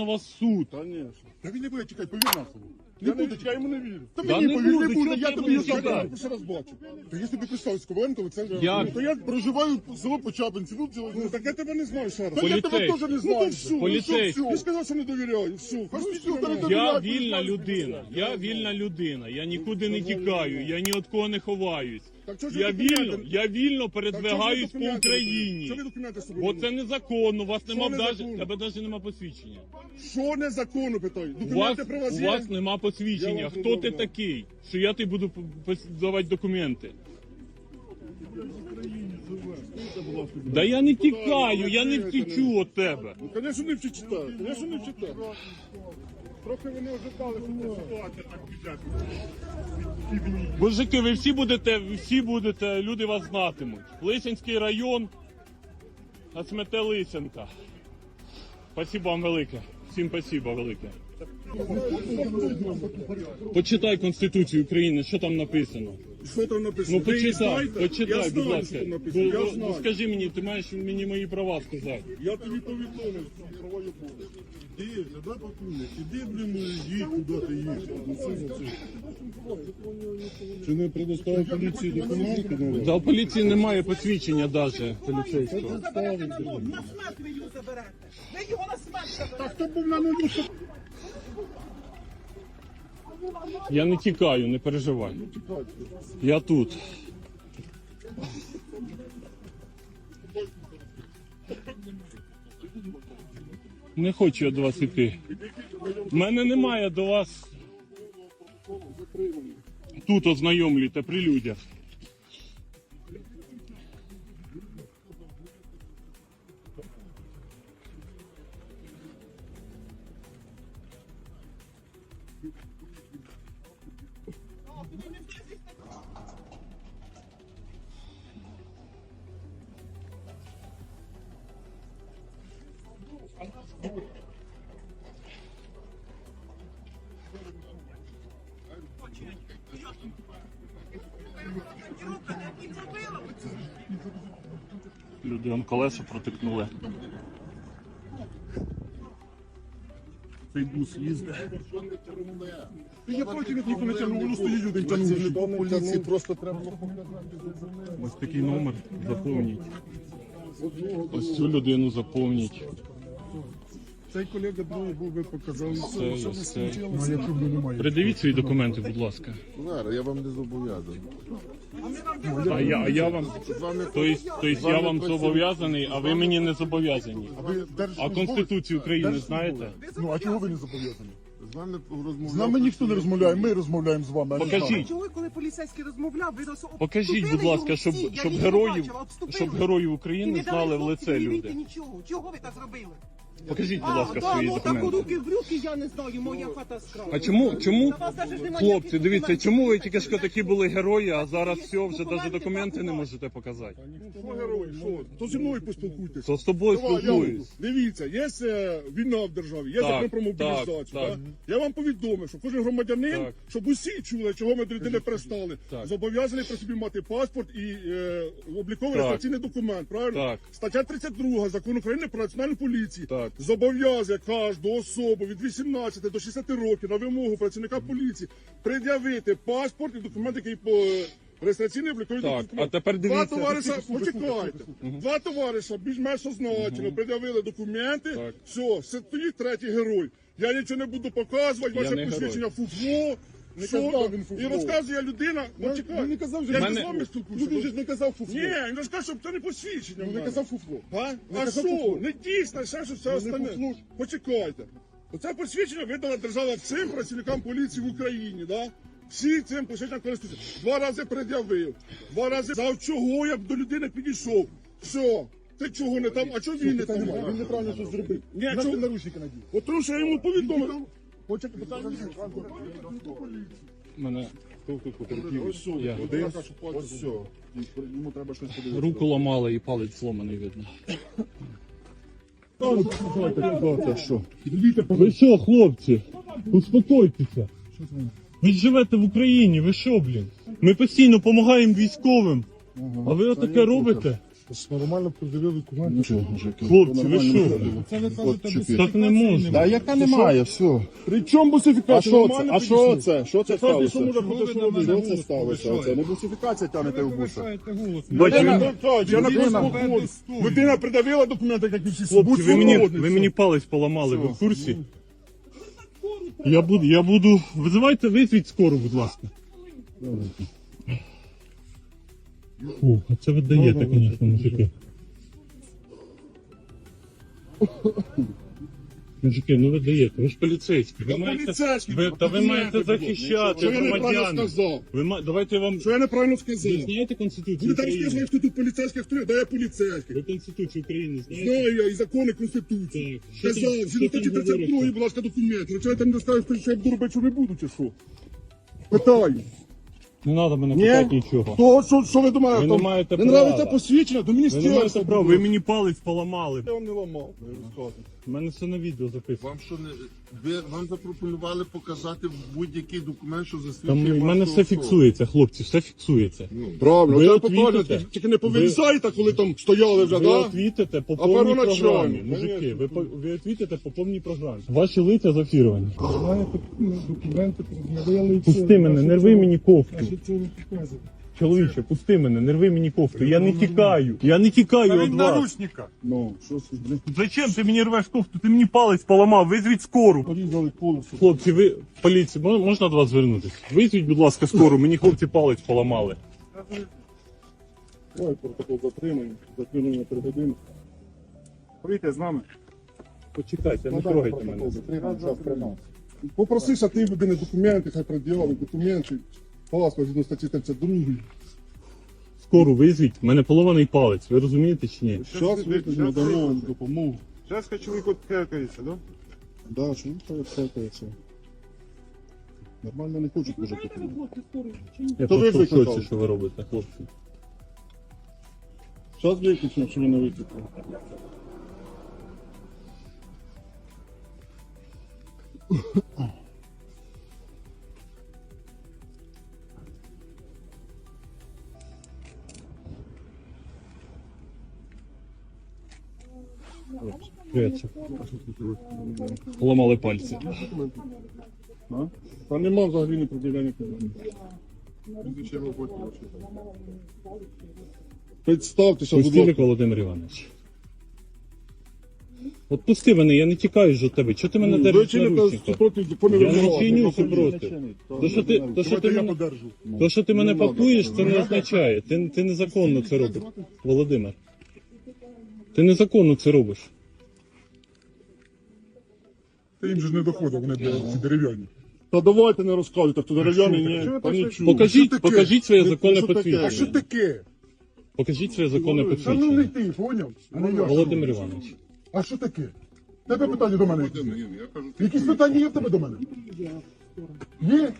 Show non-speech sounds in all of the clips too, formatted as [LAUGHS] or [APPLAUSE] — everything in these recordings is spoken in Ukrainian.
на вас суд. Конечно. Та він не буде чекати, повір на слово. Я не я йому не вірю. Та Да мені не повір, буде, не буде, чого я ти тобі не знаю, я перший раз бачу. Та я собі представився Коваленко Олександр. Як? Ну, То я проживаю в село Почапинці, ну, цілий Ну так я тебе не знаю ще раз. Та я тебе теж не знаю. Ну, то все, Поліцейський. Ти сказав, що не довіряю, Ну, все, все, та не Я довіряю, Я вільна людина. Я вільна людина. Я нікуди не тікаю, я ні від кого не ховаюсь. Так чого ж ви Я документи- вільно, я вільно Так чого ж ви передвигаюсь по документи Що ви Україні. документи з собою? Бо це незаконно, у вас нема незаконно? даже, тебе навіть нема посвідчення. Що незаконно, питаю? У вас, Документи про вас у є? вас нема Я посвідчення. вам Хто ти такий? Що я тобі буду пос- давати документи? Да я не тікаю, я не втічу від тебе. Ну, звісно, не вчитаю. Звісно, не вчитаю. Трохи вони ожидали, що ця ситуація так піде. Мужики, ви всі будете, ви всі будете, люди вас знатимуть. Лисянський район, а смете Лисянка. Спасибо вам велике. Всім спасибо велике. Почитай Конституцію України, що там написано. Що там написано? Ну почитай, почитай, я будь ласка. що там написано. Ну, Я ну, скажи мені, ти маєш мені мої права сказати. Я тобі повідомив, що права є повне. Дивися, дай покуне. Іди, блін, їдь, куди ти їдеш. Ну, що за це? Чи не предоставив поліції документи? Ну, За поліції немає посвідчення навіть поліцейського. заберете на нуль, на смерть ви його заберете. Ви його на смерть заберете. Хто був на що Я не тікаю, не переживай. Я тут. Не хочу я до вас іти. У мене немає до вас. Тут ознайомлюйте при людях. Люди он колеса протикнули. цей бус їздить? Я проти від нікого не тягну, воно стоїть один тягнув. Просто треба Ось такий номер заповніть. Ось цю людину заповніть. Цей колега другий був би показав. Ви це. скінчилося? якщо. Придивіть свої документи, будь ласка. Зараз, я вам не зобов'язаний. А я, а я вам. З вами Тобто, тобто я вам зобов'язаний, а ви мені не зобов'язані. ви А Конституцію України знаєте? Ну, а чого ви не зобов'язані? З вами розмовляв. З нами ніхто не розмовляє, ми розмовляємо з вами. а не з Покажіть. Чого, коли поліцейський розмовляв, ви нас Покажіть, будь ласка, щоб, щоб героїв, щоб героїв України знали в лице люди. Нічого. Чого ви так зробили? Покажіть, будь А, ласка, да, свої ну так документи. руки в брюки, я не знаю, моя хата скрала. А чому, чому, На вас даже ж немає хлопці, ніяких дивіться, документів. чому ви тільки що такі були герої, а зараз все, вже навіть документи, не можете показати? Що герой, що? То зі мною поспілкуйтесь. То з тобою Давай, я спілкуюсь. Дивіться, є е, війна в державі, є Так, закон про мобілізацію. так. так? Я вам повідомив, що кожен громадянин, Так. щоб усі чули, чого ми до людини пристали, Так. зобов'язаний при собі мати паспорт і е, обліковий реєстраційний документ. Правильно? Так. Стаття 32 закону України про національну поліцію Так. Зобов'язує кожну особу від 18 до 60 років на вимогу працівника поліції пред'явити паспорт і документ, який по е, реєстраційний обліковий Так, документ. а тепер Два дивіться. товариша, почекайте. Два товариша більш-менш означено, пред'явили документи. Так. Все, тоді третій герой. Я нічого не буду показувати, ваше не посвідчення фуфло. Не казав він фуфло. І розказує людина, Ну, почекай. він не казав, що я Мене- ж з вами. Ну, він ж не казав фуфло. Ні, він розкаже, щоб це не посвідчення. в Ну, не казав фуфло. А, а що? Не дійсно, ще що все не остальне. Почекайте. Оце посвідчення видала держава всім працівникам поліції в Україні, да? Всі цим посвідченням користуються. Два рази пред'явив, два рази за чого я б до людини підійшов. Все. Ти чого не там, а чого він не там? Він неправильно щось зробив. Ні, чого- наручники надів. От тому що я йому повідомив. Почекай, питання. Мене Ось все, Я. один, ось все. Йому треба щось подивитися. руку ламали і палець зломаний видно. Ви що, хлопці? Успокойтеся. Ви ж живете в Україні, ви що, блін? Ми постійно допомагаємо військовим. А ви отаке робите? Нормально пред'явив документи. Що, мужики? Хлопці, ви що? Це ви кажете, Так не можна. Та яка немає, все. При чому бусифікація? А що це? Нормально А що підійшли. це? Що це кажуть, сталося? що може бути, що робити? Що це сталося? Це не бусифікація тягнете в буса. Людина, ви, я на придавила документи, як і всі. хлопці, ви мені, ви мені палець поламали, ви в курсі? Я буду, я буду. Визивайте, визвіть скору, будь ласка. Фу, а це ви даєте, звісно, мужики. [LAUGHS] Мужики, ну ви даєте, ви ж поліцейські. Ви маєте, ви, та ви маєте захищати Що я неправильно громадян. сказав? Ви ма... Давайте я вам. Що я неправильно сказав? Ви знаєте Конституцію Ви там України? сказали, хто тут поліцейських стоїть, да я поліцейський. Ви Конституцію України знаєте? Знаю я і закони Конституції. Так, що там- Казав, що згідно там 32, говориться? будь ласка, документи. Чого я там не ставив, що я буду робити, що не буду, чи що? Питаю. Не треба мене Ні? питати нічого. То, що, що ви думаєте? Ви не маєте не права. нравиться посвідчення, то Ви не маєте права, ви мені палець поламали. Я вам не ламав, ви розказую. У мене все на відео записано. Вам що не ви вам запропонували показати будь-який документ, що Там засвідчує в мене все особу? фіксується, хлопці, все фіксується. Правильно, Ви це от покажете, відите. тільки не повирізайте, коли там стояли вже, Ви да? отвітите по А повній первоначально? програмі. Мужики, ви, по- ви отвітите по повній програмі. Ваші лиця зафіровані. Документи пред'явили. Пусти мене, не рви мені кофту. Чоловіче, пусти мене, не рви мені кофту. Я не тікаю. Я не тікаю від вас. Ну, що це, Зачем ти мені рвеш кофту? Ти мені палець поламав, визвіть скору. порізали колесо. Хлопці, ви поліція, мож- можна до вас звернутися? Визвіть, будь ласка, скору, мені хлопці палець поламали. Ой, протокол затримання, затримання на три години. Прийдьте з нами. Почекайте, не трогайте мене. Попросися ти людини документи, хай пред'явить документи. Паспорт згідно статті 32. Скору визвіть, в мене поломаний палець, ви розумієте чи ні? Зараз викликаємо дамо вам допомогу. Зараз чоловік відхекається, да? Да, що він це Нормально не хочуть дуже допомогти. Я То ви просто в викликали. шоці, що ви робите, хлопці. Зараз виключимо, що ви не викликали. Поламали пальці. А? Та нема взагалі не питання. Представтеся, будь Пустили ласка. Володимир Іванович. От пусти мене, я не тікаю ж від тебе. Чого ти мене Ви держиш чините супроти Я не вимагати. чиню супроти. То, що ти, то, що ти Давайте я мене, подержу. то, що ти мене пакуєш, це не означає. Ти, ти незаконно це робиш, Володимир. Ти незаконно це робиш. Та їм же ж не доходить, вони ці дерев'яні. Та давайте не розказуйте, хто дерев'яний, ні, та нічого. Покажіть, Що таке? покажіть своє законне посвідчення. А що таке? Покажіть своє законне Та ну не посвідчення. ти, поняв? А не я. Володимир Іванович. А що таке? Тебе питання до мене. якісь? Я кажу, Якісь питання є в тебе до мене? Є?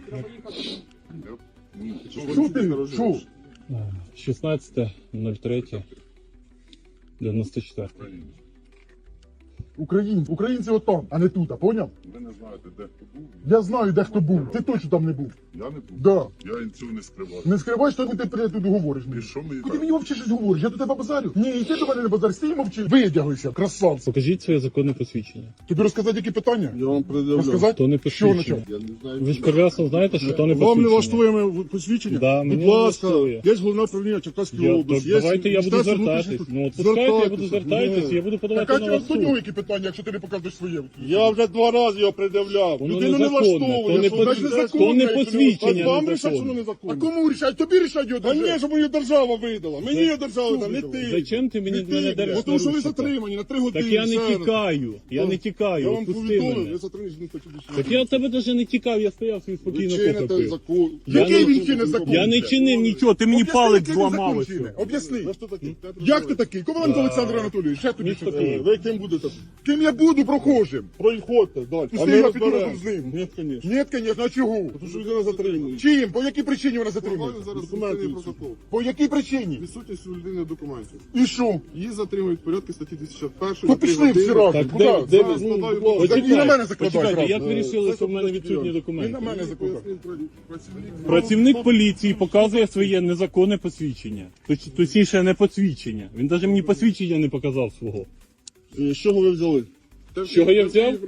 Що ти? Що? 16.03.94. Українці. Українці отам, а не тут, а поняв? Ви не знаєте, де хто був. Я знаю, де хто був. Ти точно там не був. Я не був. Да. Я цього не скривав. Не скривай, що ти при- тут говориш мені. І що мені Куди так? мені взагалі щось говориш? Я до тебе базарю? Ні, і ти до мене не базар, стій мовчи. Видягуйся, красавці. Покажіть своє законне посвідчення. Тобі розказати, які питання? Я вам пред'являв. Розказати? То не Що посвідчення. Я не знаю. Ви ж прекрасно знаєте, що то не Вам не посвідчення. влаштує моє посвідчення? Да, Будь мені ласка, влаштує. є головне управління Черкаської Я, області. так, є давайте я буду Міністерство звертатись. Ну, от я буду Звертайтеся. звертатись, я буду подавати Так а на чого вас до суд. нього які питання, якщо ти не покажеш своє? Я вже два рази його пред'являв. Воно Людину не незаконне, влаштовує. то не що пос- значить то не посвідчення А вам незаконне. рішать, що воно незаконне. А кому рішать? Тобі рішать його держава. А ні, щоб мені держава видала. Мені його держава видала, не ти. Зачем ти мені Не мене держиш Бо Тому що ви затримані на три години. Так я не тікаю, я не Я тікаю, вам пусти повідомив, мене. ви затримані з статті Так я в тебе навіть не тікав, я стояв собі Ви спокійно чините кофе пив. закон. Я Який не- він чинить закон? Я не чинив нічого, ти мені Об'ясни, палець який він закон зламав. ось. чинить. Об'ясни. Ви хто такий? Як ти такий? Коваленко Олександр Анатолійович, ще тобі. Київ. Ви ким будете? Ким я буду прохожим? Проїходьте далі. Пусти ми його з ним. Ні, звісно. Ні, звісно, а чого? Тому що людина затримує. Чим? По якій причині вона затримує? Зараз Документи протокол. По якій причині? Відсутність у людини документів. І що? Її затримують в порядку статті 261. То пішли всі разом. Так, Куди? де- ви- ну, складаю. Так на мене закладають. Почекайте, як ви вирішили, що в мене відсутні І документи? на мене закладають. Працівник Працівник поліції показує своє незаконне посвідчення. Точ- Точніше, не посвідчення. Він навіть мені посвідчення не показав свого. З чого ви взяли? З чого я взяв?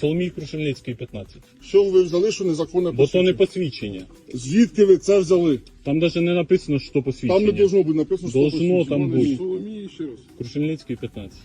Соломій Крушельницький, 15. Що ви взяли, що незаконне Бо то не посвідчення? посвідчення. Звідки ви це взяли? Там навіть не написано, що посвідчення. Там не должно бути написано, що Должно там бути. Соломії ще раз. Крушельницький, 15.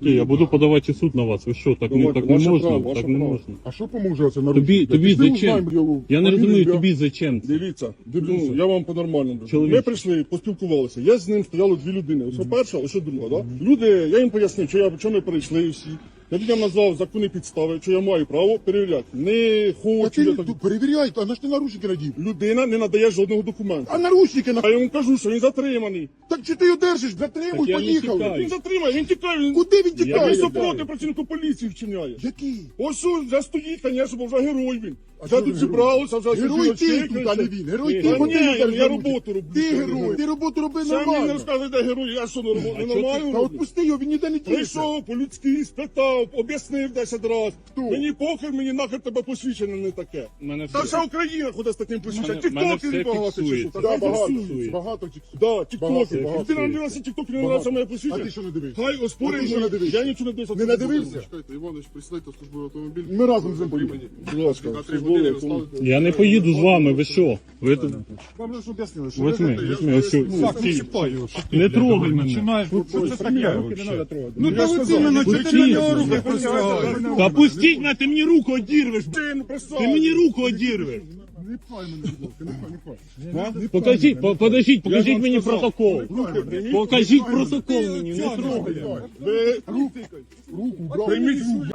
Ну, я буду подавати в суд на вас. Ви що, так не, Давайте, так не ваше можна? право, так не право. можна. А що поможе це на Тобі, тобі зачем? Я не розумію, тобі зачем це? Дивіться, дивіться, я вам по-нормальному. Чоловіче. Ми прийшли, поспілкувалися. Я з ним стояло дві людини. Ось перша, ось друга. Да? Люди, я їм пояснив, що я чому ми прийшли всі. Я людям назвав законні підстави, що я маю право перевіряти. Не А хочу. Я ти так... перевіряй, а на ж ти наручники надів? Людина не надає жодного документу. А наручники на... А я йому кажу, що він затриманий. Так чи ти його держиш? Затримуй, Так я не тікаю. Він затримає, він тікає. Він... Куди він Він тікає? супроти працівнику поліції вчиняє. Який? Ось що, вже стоїть, звісно, бо вже герой він. А що тут зібралося, вже Герой ти тут, а не він. Герой Ні, ти, бо ні, ти я роботу роблю. Ти герой, ти роботу роби Це мені не нормально. розказує, де герой, я що не роблю, не нормально Та роблю? отпусти його, він ніде не тіється. Прийшов по-людськи, спитав, об'яснив 10 разів. Хто? Мені похер, мені нахер тебе посвідчення не таке. Мене Та все- вся Україна ходить з таким посвідченням. Мене- мене Тіктокери все багато фіксується. Да, багато, багато тіксує. Да, Багато, тіктокери. багато. Людина не дивилася тікток, не Багато. нравиться моє А посвідчення. ти що не дивишся? Хай. А ти що не дивишся? Я нічого не дивився. Не надивився? Чекайте, Іванович, присідайте в службовий автомобіль. Ми разом з ним поїдемо. Будь ласка, службовий години Я не поїду з вами, ви що? Ви тут... Вам же ж об'яснили, що Возьми, візьми, ось цю- стій. Не трогай мене. Що це таке? Ну, я та сказав, ти мене пустіть. чотири нього руки присягали. Та пустіть мене, ти мені руку одірвеш. Ти не Ти мені руку одірвеш. Не пхай мене, будь ласка, не пхай, не пхай. Покажіть, по- подождіть, покажіть мені протокол. Покажіть протокол мені, не трогай. Ви Руку, брав. прийміть руки.